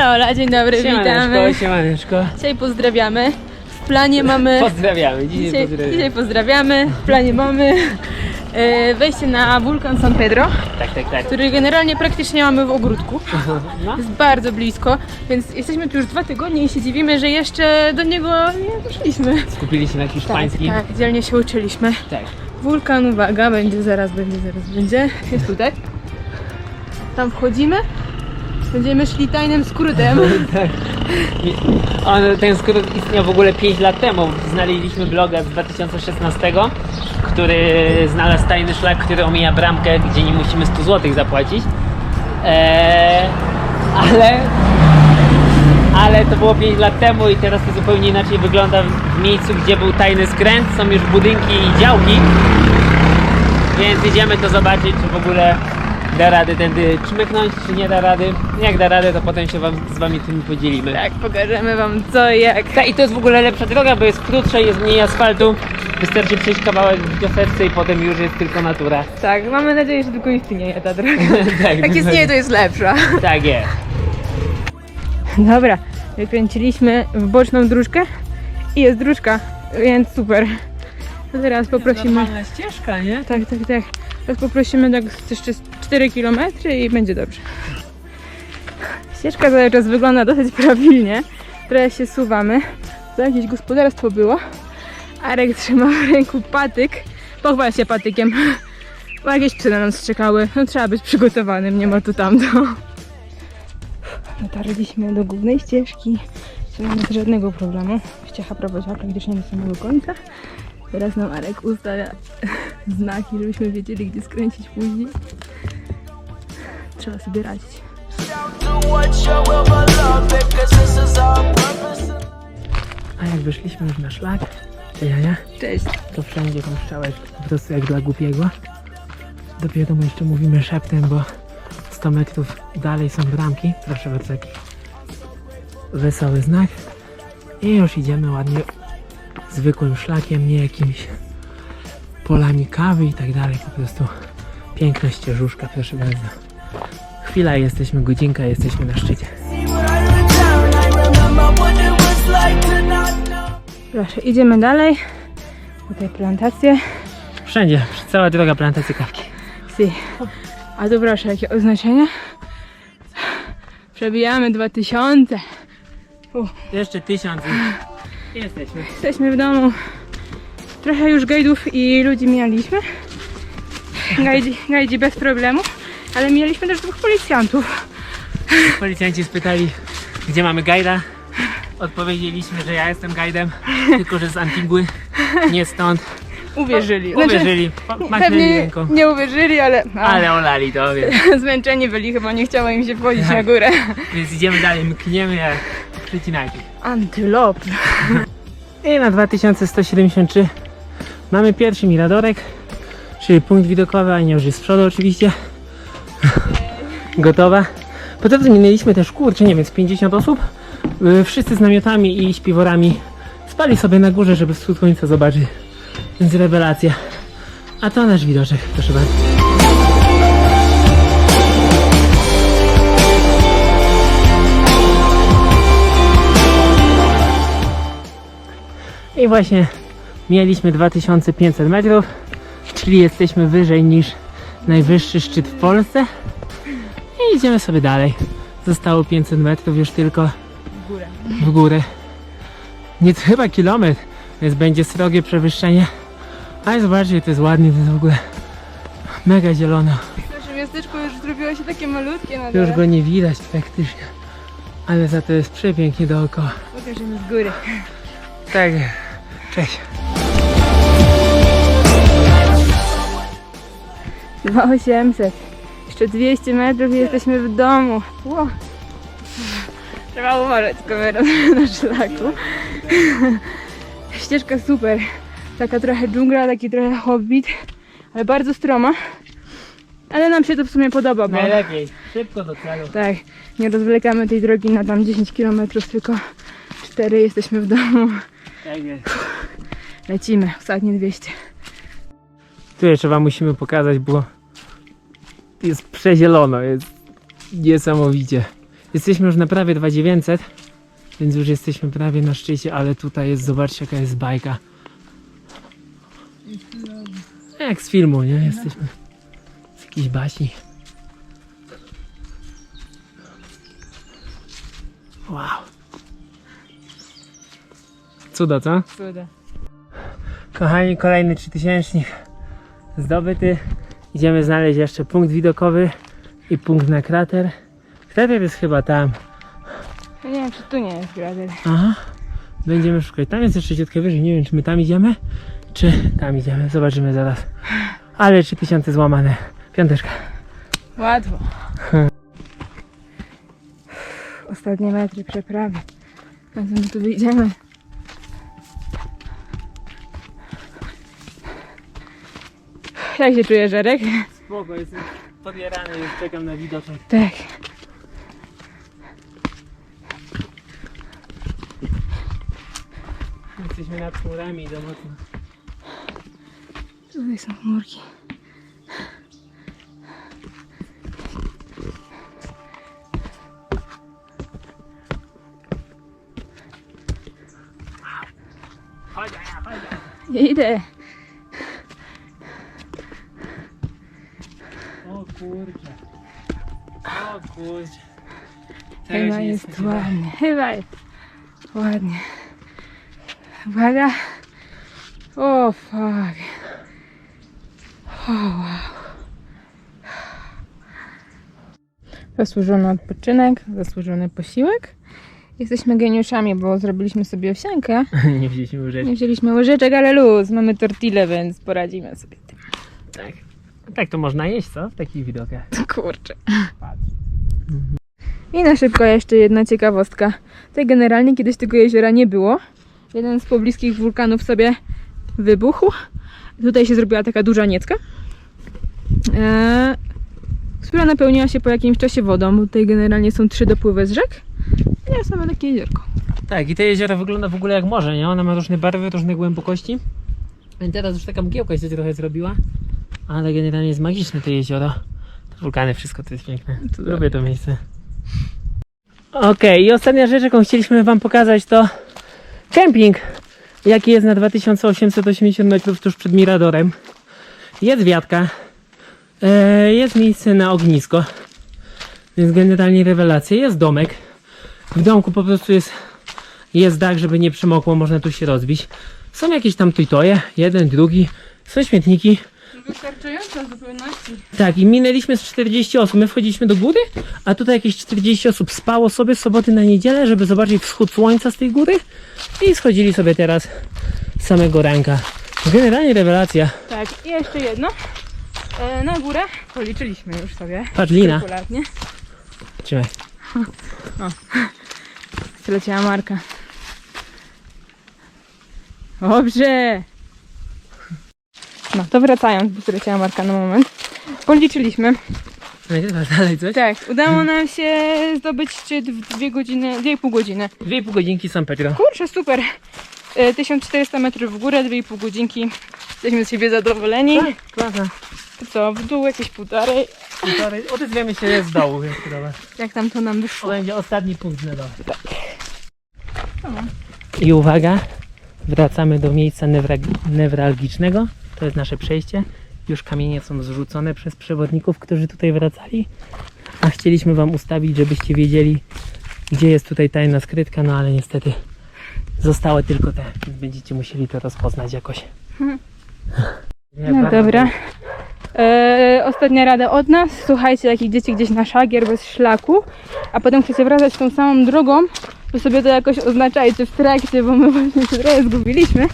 Ola, Ola, dzień dobry, witamy. Siemaneczko. Dzisiaj pozdrawiamy. W planie mamy... Pozdrawiamy, dzisiaj, Dzisiaj, pozdrawiamy. dzisiaj pozdrawiamy. W planie mamy e, wejście na wulkan San Pedro, Tak, tak, tak. który generalnie praktycznie mamy w ogródku. No. Jest bardzo blisko, więc jesteśmy tu już dwa tygodnie i się dziwimy, że jeszcze do niego nie doszliśmy. Skupili się na Tak, hiszpańskim. tak, dzielnie się uczyliśmy. tak. Wulkan, uwaga, będzie, zaraz będzie, zaraz będzie. Jest tutaj. Tam wchodzimy. Będziemy szli tajnym skrótem. tak. Ten skrót istniał w ogóle 5 lat temu. Znaleźliśmy bloga z 2016, który znalazł tajny szlak, który omija bramkę, gdzie nie musimy 100 zł zapłacić. Eee, ale ale to było 5 lat temu i teraz to zupełnie inaczej wygląda w miejscu, gdzie był tajny skręt. Są już budynki i działki. Więc idziemy to zobaczyć, czy w ogóle da rady tędy czmyknąć, czy nie da rady. Jak da radę, to potem się wam, z wami tym podzielimy. Tak, pokażemy wam co i jak. Tak, i to jest w ogóle lepsza droga, bo jest krótsza, jest mniej asfaltu. Wystarczy przejść kawałek w wioseczce i potem już jest tylko natura. Tak, mamy nadzieję, że tylko istnieje ta droga. tak, Jak istnieje, to jest lepsza. tak jest. Dobra, wykręciliśmy w boczną dróżkę i jest dróżka, więc super. To teraz poprosimy. ścieżka, nie? Tak, tak, tak. Teraz poprosimy tak jeszcze z 4 km i będzie dobrze. Ścieżka cały czas wygląda dosyć prawilnie. Trochę się suwamy. To jakieś gospodarstwo było. Arek trzyma w ręku patyk. Pochwal się patykiem. Bo jakieś psy na nas czekały. No trzeba być przygotowanym, nie ma tu tamto. Dotarliśmy do głównej ścieżki. Nie mamy żadnego problemu. Ściecha prowadziła praktycznie do samego końca. Teraz nam Arek ustawia znaki, żebyśmy wiedzieli, gdzie skręcić później. Trzeba sobie radzić. A jak wyszliśmy już na szlak, to jaja, Cześć. to wszędzie tą strzałę po prostu jak dla głupiego. Dopiero my jeszcze mówimy szeptem, bo 100 metrów dalej są bramki. Proszę bardzo, taki wesoły znak. I już idziemy ładnie zwykłym szlakiem, nie jakimiś polami kawy i tak dalej. Po prostu piękna ścieżuszka, proszę bardzo. Chwila, jesteśmy, godzinka, jesteśmy na szczycie. Proszę, idziemy dalej. Tutaj plantacje. Wszędzie, cała droga plantacji kawki. Si. A tu proszę, jakie oznaczenie? Przebijamy 2000. Jeszcze tysiąc jesteśmy. Jesteśmy w domu. Trochę już gajdów i ludzi mijaliśmy. Gajdzi, gajdzi bez problemu. Ale mijaliśmy też dwóch policjantów. Policjanci spytali, gdzie mamy gajda. Odpowiedzieliśmy, że ja jestem gajdem, tylko że z Antigły, nie stąd. Uwierzyli. Uwierzyli, po- machnęli Pewnie ręką. nie uwierzyli, ale, a, Ale olali to, więc, zmęczeni byli, chyba nie chciało im się wchodzić na górę. więc idziemy dalej, mkniemy jak przecinaki. Antylop. I na 2173 mamy pierwszy miradorek, czyli punkt widokowy, a nie już jest z przodu oczywiście. Gotowa. Potem minęliśmy też kurczę, nie wiem, z 50 osób. Y, Wszyscy z namiotami i śpiworami spali sobie na górze, żeby wschód słońca zobaczyć. Więc rewelacja. A to nasz widoczek, proszę bardzo. I właśnie mieliśmy 2500 metrów, czyli jesteśmy wyżej niż najwyższy szczyt w Polsce. I idziemy sobie dalej. Zostało 500 metrów już tylko W górę. w górę. Nie chyba kilometr, więc będzie srogie przewyższenie. Ale zobaczcie, to jest ładnie, to jest w ogóle mega zielono. Nasze miasteczko już zrobiło się takie malutkie na Już dole. go nie widać praktycznie. Ale za to jest przepięknie dookoła. Pokażemy z góry. Tak, cześć. 2800. Jeszcze 200 metrów i jesteśmy w domu. Ło. Trzeba uważać z kamerą na szlaku. Ścieżka super. Taka trochę dżungla, taki trochę hobbit, ale bardzo stroma. Ale nam się to w sumie podoba, bo Najlepiej, szybko do celu. tak, nie rozwlekamy tej drogi na tam 10 km, tylko 4 jesteśmy w domu. Tak jest. Lecimy, ostatnie 200. Tu jeszcze wam musimy pokazać, bo jest przezielono, jest niesamowicie. Jesteśmy już na prawie 2900, więc już jesteśmy prawie na szczycie, ale tutaj jest, zobaczcie jaka jest bajka. Jak z filmu, nie? Jesteśmy z jakiejś baśni. Wow. Cudo, co? Cuda. Kochani, kolejny 3000 zdobyty. Idziemy znaleźć jeszcze punkt widokowy i punkt na krater. Krater jest chyba tam. Ja nie wiem, czy tu nie jest grader. Aha. Będziemy szukać. Tam jest jeszcze ciutkę wyżej. Nie wiem, czy my tam idziemy, czy tam idziemy. Zobaczymy zaraz. Ale 3000 złamane. Piąteczka. Łatwo. Ostatnie metry przeprawy. My tu wyjdziemy? Jak się czujesz, Żerek? Spoko, jestem podjarany, już czekam na widoczek. Tak. Jesteśmy nad chmurami do mocno. Tutaj są chmurki. Chodź, chodź. Idę. Chyba jest ładnie. Chyba jest ładnie. Uwaga. O fuck. O wow. Zasłużony odpoczynek, zasłużony posiłek. Jesteśmy geniuszami, bo zrobiliśmy sobie owsiankę. Nie wzięliśmy łyżeczki. Nie wzięliśmy łyżeczek, ale luz. Mamy tortillę, więc poradzimy sobie tym. Tak. Tak to można jeść, co? W takich widokach. Kurczę. Patrz. I na szybko jeszcze jedna ciekawostka. Tutaj generalnie kiedyś tego jeziora nie było. Jeden z pobliskich wulkanów sobie wybuchł. Tutaj się zrobiła taka duża niecka, e, która napełniła się po jakimś czasie wodą. Tutaj generalnie są trzy dopływy z rzek. I jest same takie jeziorko. Tak, i to jezioro wygląda w ogóle jak morze, nie? Ona ma różne barwy, różne głębokości. I teraz już taka mgiełka się trochę zrobiła, ale generalnie jest magiczne to jezioro. Te wulkany, wszystko to jest piękne. Lubię to miejsce. Okej, i ostatnia rzecz, jaką chcieliśmy Wam pokazać, to kemping, jaki jest na 2880 metrów tuż przed Miradorem. Jest wiatka, e, jest miejsce na ognisko, więc generalnie rewelacja. Jest domek. W domku po prostu jest, jest dach, żeby nie przemokło, można tu się rozbić. Są jakieś tam tujtoje, jeden, drugi, są śmietniki. Wystarczająco w zupełności. Tak, i minęliśmy z 40 osób. My wchodziliśmy do góry, a tutaj jakieś 40 osób spało sobie z soboty na niedzielę, żeby zobaczyć wschód słońca z tej góry i schodzili sobie teraz z samego ranka. Generalnie rewelacja. Tak, i jeszcze jedno. E, na górę policzyliśmy już sobie. Patrz, lina. Kilkulatnie. Trzymaj. Przeleciała marka. Dobrze. No to wracając, bo przeleciała marka na moment. Policzyliśmy. Nagrywasz dalej coś? Tak, udało nam się zdobyć 2 godziny, 2,5 godziny. Dwie i pół godzinki San Pedro. Kurczę, super. E, 1400 metrów w górę, 2,5 godzinki. Jesteśmy z siebie zadowoleni. klasa. To co, w dół jakieś półtorej. Odezwiemy się z dołu, więc dobra. Jak tam to nam To wyszło? będzie ostatni punkt na dole. I uwaga, wracamy do miejsca newra- newralgicznego. To jest nasze przejście. Już kamienie są zrzucone przez przewodników, którzy tutaj wracali. A chcieliśmy Wam ustawić, żebyście wiedzieli, gdzie jest tutaj tajna skrytka, no ale niestety zostały tylko te, więc będziecie musieli to rozpoznać jakoś. Nie, No dobra. E, ostatnia rada od nas. Słuchajcie, jak idziecie gdzieś na szlagier bez szlaku, a potem chcecie wracać tą samą drogą, to sobie to jakoś oznaczajcie w trakcie, bo my właśnie się trochę zgubiliśmy.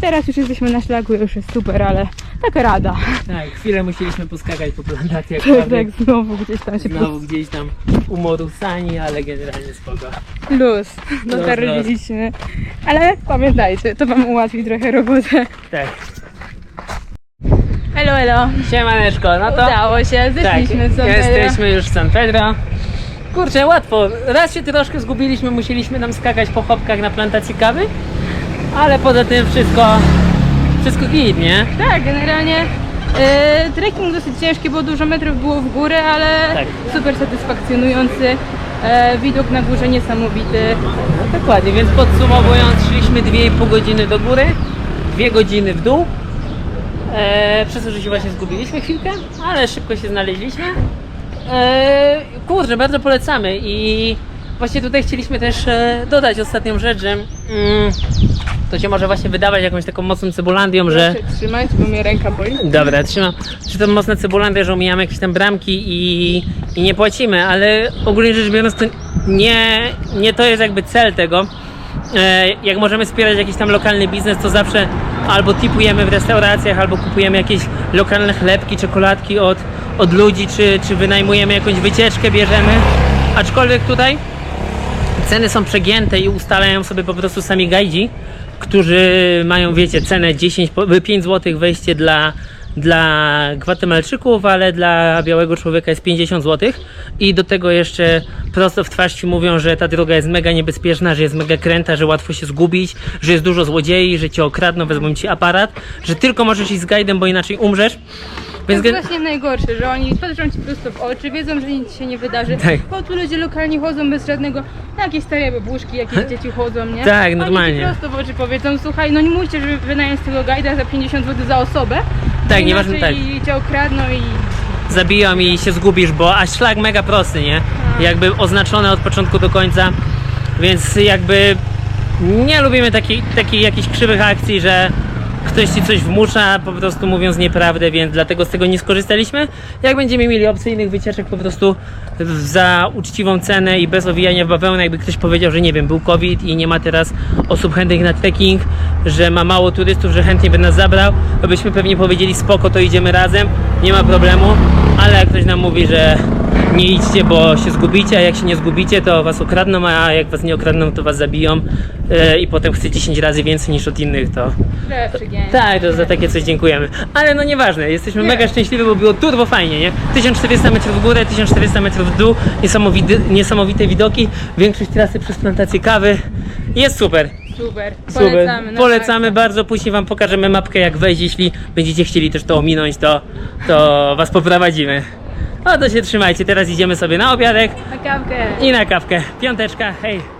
Teraz już jesteśmy na szlaku, już jest super, ale taka rada. Tak, chwilę musieliśmy poskakać po plantacjach Tak, tak, znowu gdzieś tam się Znowu gdzieś tam umorusani, ale generalnie spoko. Luz, dotarliśmy. Ale pamiętajcie, to wam ułatwi trochę robotę. Tak. Elo, elo. Siemaneczko, no to... Udało się, Tak, zeszliśmy z San Pedro. jesteśmy już w San Pedro. Kurczę, łatwo. Raz się troszkę zgubiliśmy, musieliśmy nam skakać po chopkach na plantacji kawy, ale poza tym wszystko, wszystko git, nie? Tak, generalnie e, trekking dosyć ciężki, bo dużo metrów było w górę, ale Tak. super satysfakcjonujący. E, widok na górze niesamowity. No dokładnie, więc podsumowując, szliśmy 2,5 godziny do góry, 2 godziny w dół. E, przez to, że się właśnie zgubiliśmy chwilkę, ale szybko się znaleźliśmy. E, kurczę, bardzo polecamy i właśnie tutaj chcieliśmy też e, dodać ostatnią rzecz, że mm, to się może właśnie wydawać jakąś taką mocną cebulandią, że... Proszę trzymać, bo mnie ręka boli. Dobra, trzymam. Że to mocna cebulandia, że omijamy jakieś tam bramki i, i nie płacimy, ale ogólnie rzecz biorąc to nie, nie to jest jakby cel tego. E, jak możemy wspierać jakiś tam lokalny biznes, to zawsze albo tipujemy w restauracjach, albo kupujemy jakieś lokalne chlebki, czekoladki od, od ludzi, czy, czy wynajmujemy jakąś wycieczkę, bierzemy. Aczkolwiek tutaj ceny są przegięte i ustalają sobie po prostu sami gajdzi, którzy mają, wiecie, cenę 10, po- 5 zł wejście dla, dla Gwatemalczyków, ale dla białego człowieka jest 50 zł i do tego jeszcze prosto w twarz ci mówią, że ta droga jest mega niebezpieczna, że jest mega kręta, że łatwo się zgubić, że jest dużo złodziei, że cię okradną, wezmą ci aparat, że tylko możesz iść z guidem, bo inaczej umrzesz. To jest gen- właśnie najgorsze, że oni patrzą ci prosto w oczy, wiedzą, że nic się nie wydarzy. Tak. Bo tu ludzie lokalni chodzą bez żadnego, jakieś stare babuszki, jakieś dzieci chodzą, nie? Tak, normalnie. Oni prosto w oczy powiedzą, słuchaj, no nie mówcie, żeby wynająć tego guida za 50 zł za osobę. Tak, nieważne, tak. cię okradną i zabiją i się zgubisz, bo a szlak mega prosty, nie? Jakby oznaczony od początku do końca, więc jakby nie lubimy takiej takiej jakichś krzywych akcji, że ktoś ci coś wmusza, po prostu mówiąc nieprawdę, więc dlatego z tego nie skorzystaliśmy. Jak będziemy mieli opcyjnych wycieczek po prostu za uczciwą cenę i bez owijania w bawełnę, jakby ktoś powiedział, że nie wiem, był COVID i nie ma teraz osób chętnych na trekking, że ma mało turystów, że chętnie by nas zabrał, to byśmy pewnie powiedzieli spoko, to idziemy razem, nie ma problemu, ale jak ktoś nam mówi, że nie idźcie, bo się zgubicie, a jak się nie zgubicie, to was okradną, a jak was nie okradną, to was zabiją e, i potem chce 10 razy więcej niż od innych, to tak, to za takie coś dziękujemy. Ale no nieważne, jesteśmy Nie. mega szczęśliwi, bo było turbo fajnie, nie? 1400 metrów w górę, 1400 metrów w dół, niesamowite, niesamowite widoki, większość trasy przez plantację kawy. Jest super. Super, Super. polecamy. no Polecamy tak. bardzo, później wam pokażemy mapkę jak wejść, jeśli będziecie chcieli też to ominąć, to, to was poprowadzimy. No to się trzymajcie, teraz idziemy sobie na obiadek Na kawkę. i na kawkę. Piąteczka, hej!